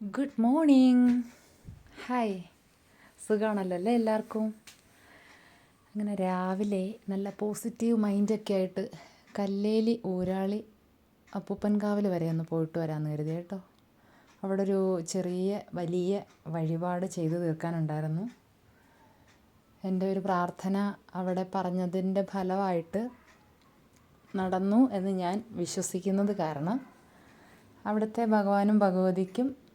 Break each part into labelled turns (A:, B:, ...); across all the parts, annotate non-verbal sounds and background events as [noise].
A: Good morning hi സുഖമാണല്ലോ അല്ലേ എല്ലാവർക്കും? അങ്ങനെ രാവിലെ നല്ല പോസിറ്റീവ് മൈൻഡൊക്കെ ആയിട്ട് കല്ലേലി ഊരാളി അപ്പൂപ്പൻകാവിൽ വരെ ഒന്ന് പോയിട്ട് വരാമെന്ന് കരുതി കേട്ടോ. അവിടെ ഒരു ചെറിയ വലിയ വഴിപാട് ചെയ്തു തീർക്കാനുണ്ടായിരുന്നു. എന്റെ ഒരു പ്രാർത്ഥന അവിടെ പറഞ്ഞതിന്റെ ഫലമായിട്ട് നടന്നു എന്ന് ഞാൻ വിശ്വസിക്കുന്നത് കാരണം അവിടുത്തെ ഭഗവാനും ഭഗവതിക്കും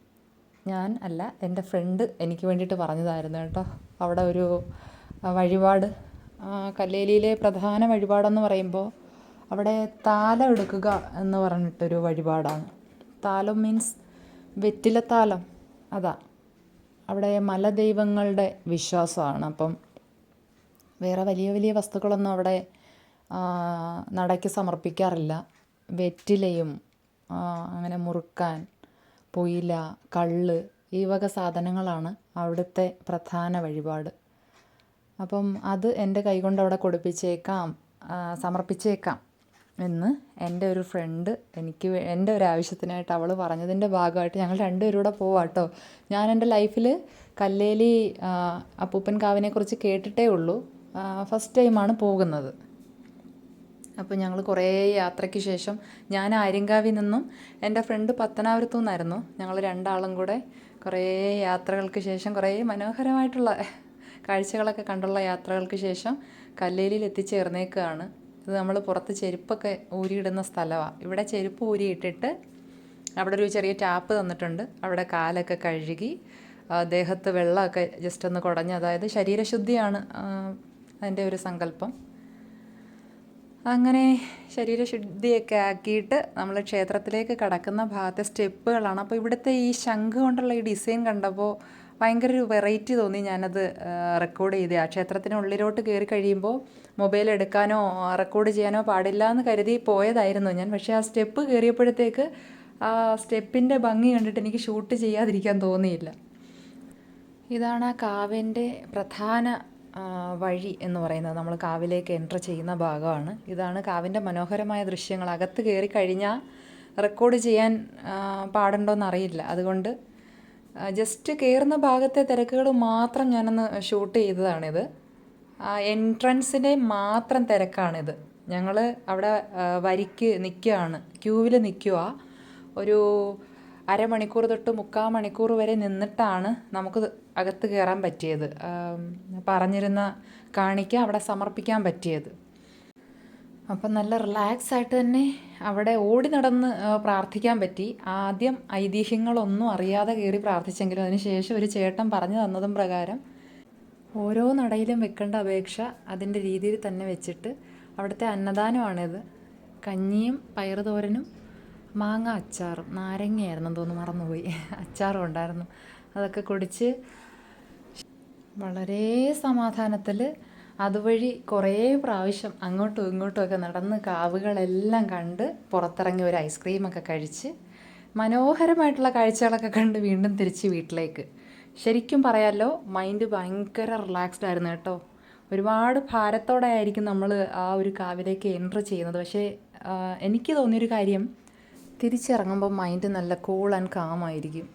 A: ഞാൻ അല്ല എന്റെ ഫ്രണ്ട് എനിക്ക് വേണ്ടിയിട്ട് പറഞ്ഞതായിരുന്നു കേട്ടോ. അവിടെ ഒരു വഴിപാട് കല്ലേലിയിലെ പ്രധാന വഴിപാടെന്ന് പറയുമ്പോൾ അവിടെ താലം എടുക്കുക എന്ന് പറഞ്ഞിട്ടൊരു വഴിപാടാണ്. താലം മീൻസ് വെറ്റിലത്താലം അതാ. അവിടെ മലദൈവങ്ങളുടെ വിശ്വാസമാണ്. അപ്പം വേറെ വലിയ വലിയ വസ്തുക്കളൊന്നും അവിടെ നടയ്ക്ക് സമർപ്പിക്കാറില്ല. വെറ്റിലയും അങ്ങനെ മുറുക്കാൻ പൊയില കള്ള് ഈ വക സാധനങ്ങളാണ് അവിടുത്തെ പ്രധാന വഴിപാട്. അപ്പം അത് എന്റെ കൈകൊണ്ട് അവിടെ കൊടുപ്പിച്ചേക്കാം സമർപ്പിച്ചേക്കാം എന്ന് എന്റെ ഒരു ഫ്രണ്ട് എനിക്ക് എന്റെ ഒരു ആവശ്യത്തിനായിട്ട് അവൾ പറഞ്ഞതിന്റെ ഭാഗമായിട്ട് ഞങ്ങൾ രണ്ടുപേരും കൂടെ പോവാം കേട്ടോ ഞാൻ എന്റെ ലൈഫിൽ കല്ലേലി അപ്പൂപ്പൻ കാവിനെക്കുറിച്ച് കേട്ടിട്ടേ ഉള്ളൂ. ഫസ്റ്റ് ടൈമാണ് പോകുന്നത്. അപ്പോൾ ഞങ്ങൾ കുറേ യാത്രയ്ക്ക് ശേഷം ഞാൻ ആര്യങ്കാവിൽ നിന്നും എന്റെ ഫ്രണ്ട് പത്തനാപുരത്തു നിന്നായിരുന്നു. ഞങ്ങൾ രണ്ടാളും കൂടെ കുറേ യാത്രകൾക്ക് ശേഷം കുറേ മനോഹരമായിട്ടുള്ള കാഴ്ചകളൊക്കെ കണ്ടുള്ള യാത്രകൾക്ക് ശേഷം കല്ലേലിയിൽ എത്തിച്ചേർന്നേക്കുകയാണ് ഇത് നമ്മൾ പുറത്ത് ചെരുപ്പൊക്കെ ഊരിയിടുന്ന സ്ഥലമാണ് ഇവിടെ ചെരുപ്പ് ഊരിയിട്ടിട്ട് അവിടെ ഒരു ചെറിയ ടാപ്പ് തന്നിട്ടുണ്ട്. അവിടെ കാലൊക്കെ കഴുകി ദേഹത്ത് വെള്ളമൊക്കെ ജസ്റ്റ് ഒന്ന് കുടഞ്ഞ് അതായത് ശരീരശുദ്ധിയാണ് അതിന്റെ ഒരു സങ്കല്പം. അങ്ങനെ ശരീരശുദ്ധിയൊക്കെ ആക്കിയിട്ട് നമ്മൾ ക്ഷേത്രത്തിലേക്ക് കടക്കുന്ന ഭാഗത്തെ സ്റ്റെപ്പുകളാണ്. അപ്പോൾ ഇവിടുത്തെ ഈ ശംഖ് കൊണ്ടുള്ള ഈ ഡിസൈൻ കണ്ടപ്പോൾ ഭയങ്കര ഒരു വെറൈറ്റി തോന്നി ഞാനത് റെക്കോർഡ് ചെയ്തേ. ആ ക്ഷേത്രത്തിനുള്ളിലോട്ട് കയറി കഴിയുമ്പോൾ മൊബൈൽ എടുക്കാനോ റെക്കോർഡ് ചെയ്യാനോ പാടില്ല എന്ന് കരുതി പോയതായിരുന്നു ഞാൻ. പക്ഷേ ആ സ്റ്റെപ്പ് കയറിയപ്പോഴത്തേക്ക് ആ സ്റ്റെപ്പിന്റെ ഭംഗി കണ്ടിട്ട് എനിക്ക് ഷൂട്ട് ചെയ്യാതിരിക്കാൻ തോന്നിയില്ല. ഇതാണ് ആ കാവിന്റെ പ്രധാന വഴി എന്ന് പറയുന്നത് നമ്മൾ കാവിലേക്ക് എന്റർ ചെയ്യുന്ന ഭാഗമാണ്. ഇതാണ് കാവിന്റെ മനോഹരമായ ദൃശ്യങ്ങൾ. അകത്ത് കയറി കഴിഞ്ഞാൽ റെക്കോർഡ് ചെയ്യാൻ പാടുണ്ടോയെന്നറിയില്ല അതുകൊണ്ട് ജസ്റ്റ് കയറുന്ന ഭാഗത്തെ തിരക്കുകൾ മാത്രം ഞാനൊന്ന് ഷൂട്ട് ചെയ്തതാണിത്. എൻട്രൻസിന്റെ മാത്രം തിരക്കാണിത്. ഞങ്ങൾ അവിടെ വരിക്ക് നിൽക്കുകയാണ്. ക്യൂവിൽ നിൽക്കുക. ഒരു അരമണിക്കൂർ തൊട്ട് മുക്കാൽ മണിക്കൂർ വരെ നിന്നിട്ടാണ് നമുക്ക് അകത്ത് കയറാൻ പറ്റിയത്. പറഞ്ഞിരുന്ന കാണിക്ക അവിടെ സമർപ്പിക്കാൻ പറ്റിയത്. അപ്പം നല്ല റിലാക്സ് ആയിട്ട് തന്നെ അവിടെ ഓടി നടന്ന് പ്രാർത്ഥിക്കാൻ പറ്റി. ആദ്യം ഐതിഹ്യങ്ങളൊന്നും അറിയാതെ കയറി പ്രാർത്ഥിച്ചെങ്കിലും അതിനുശേഷം ഒരു ചേട്ടൻ പറഞ്ഞു തന്നതും പ്രകാരം ഓരോ നടയിലും വെക്കേണ്ട അപേക്ഷ അതിന്റെ രീതിയിൽ തന്നെ വെച്ചിട്ട് അവിടുത്തെ അന്നദാനമാണിത്. കഞ്ഞിയും പയറുതോരനും മാങ്ങ അച്ചാറും നാരങ്ങയായിരുന്നു തോന്നുന്നു മറന്നുപോയി. [laughs] അച്ചാറും ഉണ്ടായിരുന്നു. അതൊക്കെ കുടിച്ച് വളരെ സമാധാനത്തിൽ അതുവഴി കുറേ പ്രാവശ്യം അങ്ങോട്ടും ഇങ്ങോട്ടും ഒക്കെ നടന്ന് കാവുകളെല്ലാം കണ്ട് പുറത്തിറങ്ങി ഒരു ഐസ്ക്രീമൊക്കെ കഴിച്ച് മനോഹരമായിട്ടുള്ള കാഴ്ചകളൊക്കെ കണ്ട് വീണ്ടും തിരിച്ച് വീട്ടിലേക്ക്. ശരിക്കും പറയാമല്ലോ മൈൻഡ് ഭയങ്കര റിലാക്സ്ഡ് ആയിരുന്നു കേട്ടോ. ഒരുപാട് ഭാരത്തോടെ ആയിരിക്കും നമ്മൾ ആ ഒരു കാവിലേക്ക് എൻട്രി ചെയ്യുന്നത്. പക്ഷേ എനിക്ക് തോന്നിയൊരു കാര്യം തിരിച്ചിറങ്ങുമ്പോൾ മൈൻഡ് നല്ല കൂൾ ആൻഡ് കാം ആയിരിക്കും.